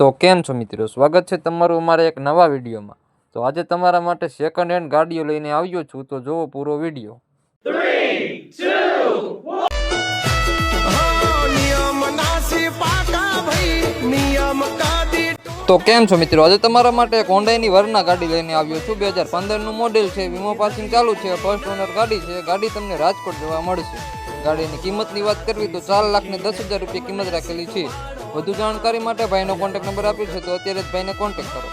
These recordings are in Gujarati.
તો કેમ છો મિત્રો? સ્વાગત છે તમારું અમારા એક નવા વિડીયોમાં. તો આજે તમારા માટે સેકન્ડ હેન્ડ ગાડીઓ લઈને આવ્યો છું, તો જોવો પૂરો વીડિયો. તો કેમ છો મિત્રો? આજે તમારા માટે એક હોન્ડાઈની વરના ગાડી લઈને આવ્યો છું. બે હજાર પંદરનું મોડેલ છે વીમો પાસિંગ ચાલુ છે ફર્સ્ટ ઓનર ગાડી છે. ગાડી તમને રાજકોટ જોવા મળશે. ગાડીની કિંમતની વાત કરવી તો ચાર લાખ ને દસ હજાર રૂપિયા કિંમત રાખેલી છે. વધુ જાણકારી માટે ભાઈનો કોન્ટેક્ટ નંબર આપ્યો છે તો અત્યારે જ ભાઈને કોન્ટેક્ટ કરો.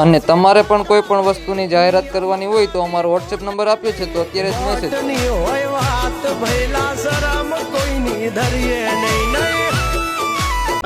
અને તમારે પણ કોઈ પણ વસ્તુની જાહેરાત કરવાની હોય તો અમારો વોટ્સએપ નંબર આપ્યો છે તો અત્યારે જ મેસેજ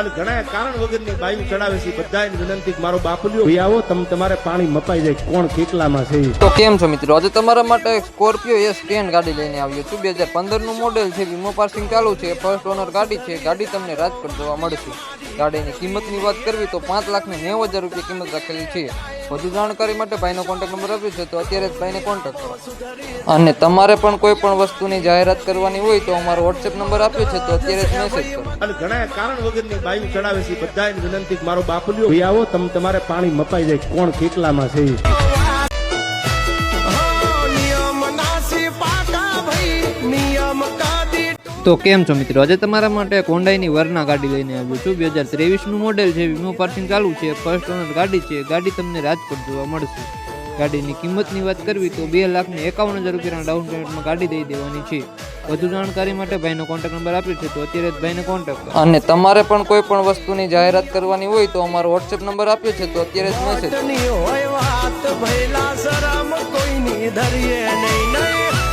અને ઘણા કારણ વગરની બાયું ચડાવે છે. બધા વિનંતી મારો બાપલ્યો ભાઈ આવો તમે તમારે પાણી મપાઈ જાય. કોણ કેટલામાં છે? તો કેમ છો મિત્રો? આજે તમારા માટે સ્કોર્પિયો એસ ટેન ગાડી લઈને આવ્યો છું. બે હજાર પંદરનું મોડેલ છે વીમો પાર્સિંગ ચાલુ છે. ફર્સ્ટ ઓનર ગાડી છે. ગાડી તમને રાજકોટ જોવા મળશે. ગાડીની કિંમતની વાત કરવી તો પાંચ લાખ ને નેવું હજાર રૂપિયા કિંમત રાખેલી છે. વધુ જાણકારી માટે ભાઈનો કોન્ટેક્ટ નંબર આપ્યો છે તો અત્યારે જ ભાઈને કોન્ટેક્ટ કરો. અને તમારે પણ કોઈ પણ વસ્તુની જાહેરાત કરવાની હોય તો અમારો વોટ્સએપ નંબર આપ્યો છે તો અત્યારે જ મેસેજ કરો. અને ઘણા કારણ વગરની બાયું ચડાવે છે બધાને વિનંતી મારો બાપલ્યો ભાઈ આવો, તમે તમારે પાણી મપાઈ જાય. કોણ કેટલામાં છે તો કેમ છો મિત્રો? આજે તમારા માટે એક હોન્ડાઈની વરના ગાડી લઈને આવ્યો છું. બે હજાર ત્રેવીસનું મોડેલ છે વીમો પાર્સિંગ ચાલુ છે. ફર્સ્ટ ઓનર ગાડી છે. ગાડી તમને રાજકોટ જોવા મળશે. ગાડીની કિંમતની વાત કરવી તો બે લાખને એકાવન હજાર રૂપિયાના ડાઉન પેમેન્ટમાં ગાડી દઈ દેવાની છે. વધુ જાણકારી માટે ભાઈનો કોન્ટેક્ટ નંબર આપ્યો છે તો અત્યારે જ ભાઈને કોન્ટેક્ટ કરો. અને તમારે પણ કોઈ પણ વસ્તુની જાહેરાત કરવાની હોય તો અમારો વોટ્સએપ નંબર આપ્યો છે તો અત્યારે જ મેસેજ કરો. હોય વાત ભૈલા શરમ કોઈની ધરીએ નહીં.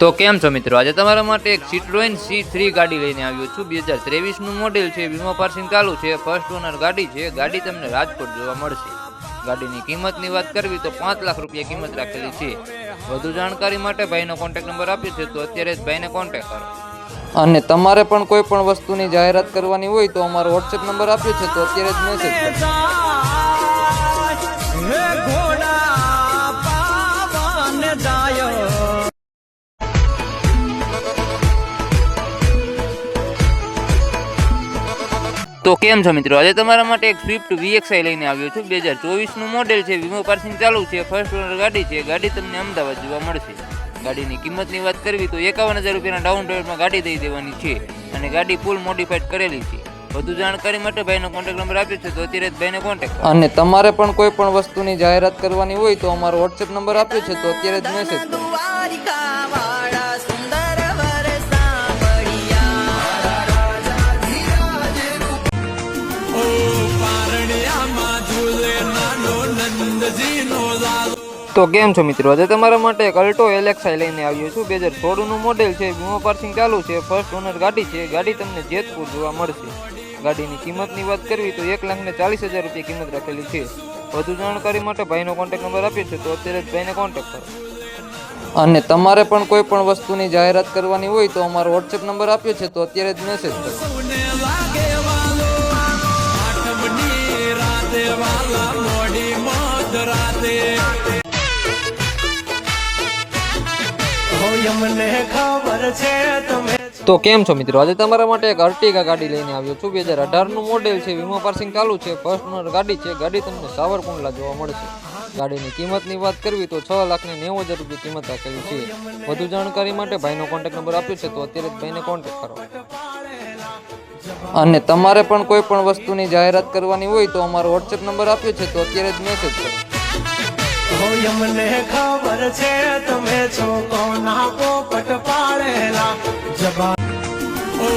તો કેમ છો મિત્રો? આજે તમારા માટે એક સિટ્રોઇન સી થ્રી ગાડી લઈને આવ્યો છું. બે હજાર ત્રેવીસનું મોડેલ છે વીમો પાર્સિંગ ચાલુ છે. ફર્સ્ટ ઓનર ગાડી છે. ગાડી તમને રાજકોટ જોવા મળશે. ગાડીની કિંમતની વાત કરવી તો પાંચ લાખ રૂપિયા કિંમત રાખેલી છે. વધુ જાણકારી માટે ભાઈનો કોન્ટેક્ટ નંબર આપ્યો છે તો અત્યારે જ ભાઈને કોન્ટેક્ટ કરો. અને તમારે પણ કોઈ પણ વસ્તુની જાહેરાત કરવાની હોય તો અમારો વોટ્સએપ નંબર આપ્યો છે તો અત્યારે જ મેસેજ કરો. તો કેમ છો મિત્રો? આજે તમારા માટે એક સ્વિફ્ટ વીએક્સઆઈ લઈને આવ્યો છું. બે હજાર ચોવીસનું મોડેલ છે. વીમો પાર્સિંગ ચાલુ છે. ફર્સ્ટ ઓનર ગાડી છે. ગાડી તમને અમદાવાદ જોવા મળશે. ગાડીની કિંમતની વાત કરવી તો એકાવન હજાર રૂપિયાના ડાઉન પેમેન્ટમાં ગાડી દઈ દેવાની છે અને ગાડી ફૂલ મોડિફાઈડ કરેલી છે. વધુ જાણકારી માટે ભાઈનો કોન્ટેક્ટ નંબર આપ્યો છે તો અત્યારે જ ભાઈને કોન્ટેક્ટ અને તમારે પણ કોઈ પણ વસ્તુની જાહેરાત કરવાની હોય તો અમારો વોટ્સએપ નંબર આપ્યો છે તો અત્યારે જ મેસેજ કરો. તો કેમ છો મિત્રો? આજે તમારા માટે એક અલ્ટો એલેક્સાઈ લઈને આવ્યો છું. બે હજાર સોળનું મોડેલ છે વીમો પાર્સિંગ ચાલુ છે. ફર્સ્ટ ઓનર ગાડી છે. ગાડી તમને જેતપુર જોવા મળશે. ગાડીની કિંમતની વાત કરવી તો એક લાખ ને ચાલીસ હજાર રૂપિયા કિંમત રાખેલી છે. વધુ જાણકારી માટે ભાઈનો કોન્ટેક્ટ નંબર આપ્યો છે તો અત્યારે જ ભાઈને કોન્ટેક્ટ કરો. અને તમારે પણ કોઈ પણ વસ્તુની જાહેરાત કરવાની હોય તો અમારો વોટ્સએપ નંબર આપ્યો છે તો અત્યારે જ મેસેજ કરો. તો કેમ છો મિત્રો? આજે તમારા માટે એક અર્ટિગા ગાડી લઈને આવ્યો છું. બે હજાર અઢારનું મોડેલ છે. વીમા પાર્સિંગ ચાલુ છે. ફર્સ્ટ ઓનર ગાડી છે. ગાડી તમને સાવરકુંડલા જોવા મળશે. ગાડીની કિંમતની વાત કરવી તો છ લાખ ને નેવું હજાર રૂપિયા કિંમત રાખેલી છે. વધુ જાણકારી માટે ભાઈનો કોન્ટેક્ટ નંબર આપ્યો છે તો અત્યારે જ ભાઈને કોન્ટેક્ટ કરો. અને તમારે પણ કોઈ પણ વસ્તુની જાહેરાત કરવાની હોય તો અમારો વોટ્સએપ નંબર આપ્યો છે તો અત્યારે જ મેસેજ કરો. અમને ખબર છે તમે છો કોના પોપટ પાડેલા જબા ઓ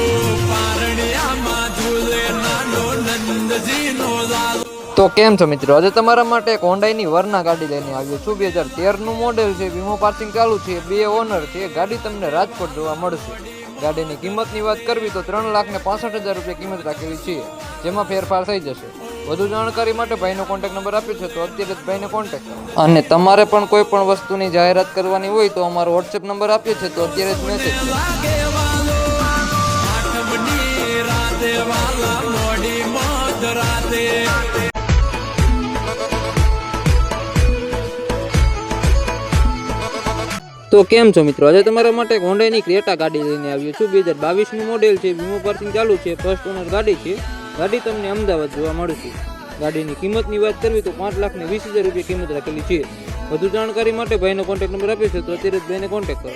પારણિયામાં ઝૂલે નાનો નંદજીનો લાલ તો કેમ છો મિત્રો? આજે તમારા માટે એક હોન્ડાઈની વરના ગાડી લઈને આવ્યો છું. બે હજાર તેરનું મોડેલ છે. વીમો પાર્સિંગ ચાલુ છે. બે ઓનર છે. ગાડી તમને રાજકોટ જોવા મળશે. ગાડીની કિંમતની વાત કરવી તો ત્રણ લાખ ને પાસઠ હજાર રૂપિયા કિંમત રાખેલી છે. જેમાં ફેરફાર થઈ જશે. વધુ જાણકારી માટે ભાઈનો કોન્ટેક્ટ નંબર આપ્યો છે, તો અત્યારે જ ભાઈને કોન્ટેક્ટ અને તમારે પણ કોઈ પણ વસ્તુની જાહેરાત કરવાની હોય તો અમારો વોટ્સએપ નંબર આપ્યો છે, તો અત્યારે જ મેસેજ તો કેમ છો મિત્રો? આજે તમારા માટે એક હોન્ડાની ક્રેટા ગાડી લઈને આવ્યો છું. બે હજાર બાવીસનું મોડેલ છે, વીમો પાર્સિંગ ચાલુ છે ફર્સ્ટ ઓનર ગાડી છે. ગાડી તમને અમદાવાદ જોવા મળશે. ગાડીની કિંમતની વાત કરવી તો પાંચ લાખ ને વીસ હજાર રૂપિયા કિંમત રાખેલી છે. વધુ જાણકારી માટે ભાઈનો કોન્ટેક્ટ નંબર આપ્યો છે તો અત્યારે જ ભાઈને કોન્ટેક્ટ કરો.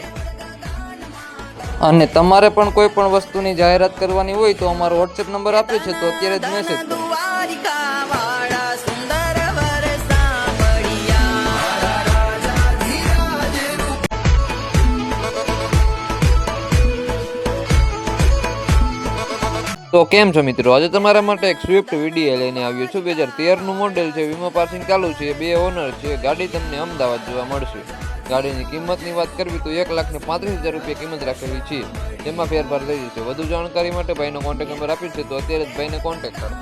અને તમારે પણ કોઈ પણ વસ્તુની જાહેરાત કરવાની હોય તો અમારો વોટ્સએપ નંબર આપ્યો છે તો અત્યારે જ મેસેજ કરો. તો કેમ છો મિત્રો? આજે તમારા માટે એક સ્વિફ્ટ વીડીએ લઈને આવ્યો છું. બે હજાર તેરનું મોડેલ છે. વીમો પાસિંગ ચાલુ છે. બે ઓનર છે. ગાડી તમને અમદાવાદ જોવા મળશે. ગાડીની કિંમતની વાત કરવી તો એક લાખને પાંત્રીસ હજાર રૂપિયા કિંમત રાખેલી છે. તેમાં ફેરફાર થઈ જશે. વધુ જાણકારી માટે ભાઈનો કોન્ટેક્ટ નંબર આપ્યો છે તો અત્યારે જ ભાઈને કોન્ટેક્ટ કરો.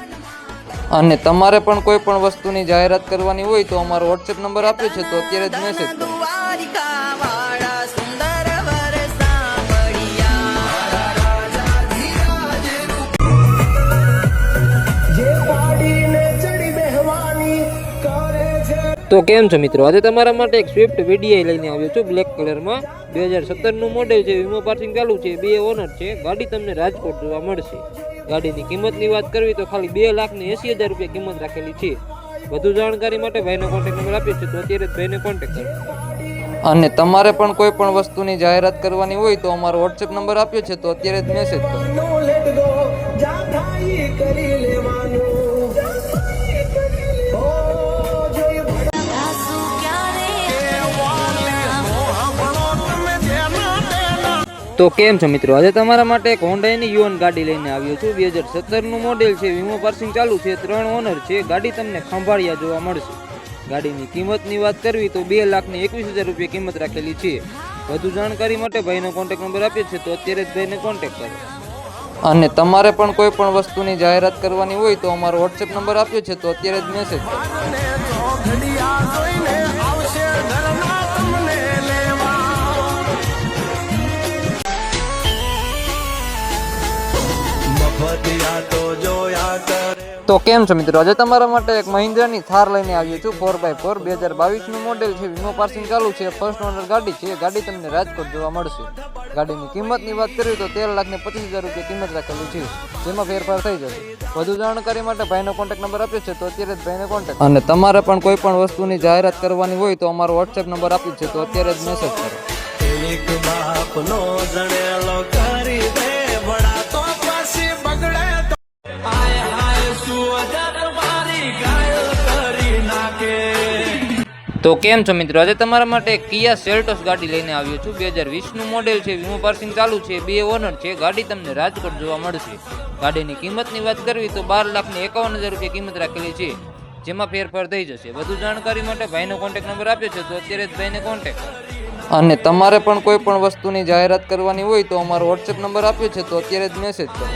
અને તમારે પણ કોઈ પણ વસ્તુની જાહેરાત કરવાની હોય તો અમારો વોટ્સએપ નંબર આપ્યો છે તો અત્યારે જ મેસેજ કરો. તો કેમ છો મિત્રો? આજે તમારા માટે એક સ્વિફ્ટ વીડીઆઈ લઈને આવ્યો છું બ્લેક કલરમાં બે હજાર સત્તરનું મોડેલ છે વીમો પાર્સિંગ ચાલુ છે બે ઓનર છે. ગાડી તમને રાજકોટ જોવા મળશે. ગાડીની કિંમતની વાત કરવી તો ખાલી બે લાખ ને એસી હજાર રૂપિયા કિંમત રાખેલી છે. વધુ જાણકારી માટે ભાઈનો કોન્ટેક્ટ નંબર આપ્યો છે તો અત્યારે જ ભાઈને કોન્ટેક્ટ કરો. અને તમારે પણ કોઈ પણ વસ્તુની જાહેરાત કરવાની હોય તો અમારો વોટ્સએપ નંબર આપ્યો છે તો અત્યારે જ મેસેજ કરો તો કેમ છો મિત્રો? આજે તમારા માટે એક હોન્ડાની યુવન ગાડી લઈને આવ્યો છું. બે હજાર સત્તરનું મોડેલ છે. વીમો પાર્સિંગ ચાલુ છે. ત્રણ ઓનર છે. ગાડી તમને ખંભાળિયા જોવા મળશે. ગાડીની કિંમતની વાત કરવી તો બે લાખની એકવીસ હજાર રૂપિયા કિંમત રાખેલી છે. વધુ જાણકારી માટે ભાઈનો કોન્ટેક્ટ નંબર આપ્યો છે તો અત્યારે જ ભાઈને કોન્ટેક્ટ કરો. અને તમારે પણ કોઈ પણ વસ્તુની જાહેરાત કરવાની હોય તો અમારો વોટ્સએપ નંબર આપ્યો છે તો અત્યારે જ મેસેજ કરો. તો કેમ છો મિત્રો? આજે તમારા માટે એક મહિન્દ્રાની થાર લઈને આવ્યો છું ફોર બાય ફોર બે હજાર બાવીસનું મોડેલ છે, વીમો પાર્સિંગ ચાલુ છે ફર્સ્ટ ઓનર ગાડી છે ગાડી તમને રાજકોટ જોવા મળશે. ગાડીની કિંમતની વાત કરીએ તો તેર લાખ ને પચીસ હજાર રૂપિયા કિંમત રાખેલી છે, જેમાં ફેરફાર થઈ જશે. વધુ જાણકારી માટે ભાઈનો કોન્ટેક્ટ નંબર આપ્યો છે, તો અત્યારે જ ભાઈને કોન્ટેક્ટ અને તમારે પણ કોઈ પણ વસ્તુની જાહેરાત કરવાની હોય તો અમારો વોટ્સએપ નંબર આપ્યો છે, તો અત્યારે જ મેસેજ કરો. એક બાપનો જણેલો તો કેમ છો મિત્રો? આજે તમારા માટે કિયા સેલ્ટોસ ગાડી લઈને આવ્યો છું. બે હજાર વીસનું મોડેલ છે વીમો પાર્સિંગ ચાલુ છે, બે ઓનર છે. ગાડી તમને રાજકોટ જોવા મળશે. ગાડીની કિંમતની વાત કરવી તો બાર લાખની એકાવન હજાર રૂપિયા કિંમત રાખેલી છે. જેમાં ફેરફાર થઈ જશે. વધુ જાણકારી માટે ભાઈનો કોન્ટેક્ટ નંબર આપ્યો છે, તો અત્યારે જ ભાઈને કોન્ટેક્ટ અને તમારે પણ કોઈ પણ વસ્તુની જાહેરાત કરવાની હોય તો અમારો વોટ્સએપ નંબર આપ્યો છે, તો અત્યારે જ મેસેજ કરો.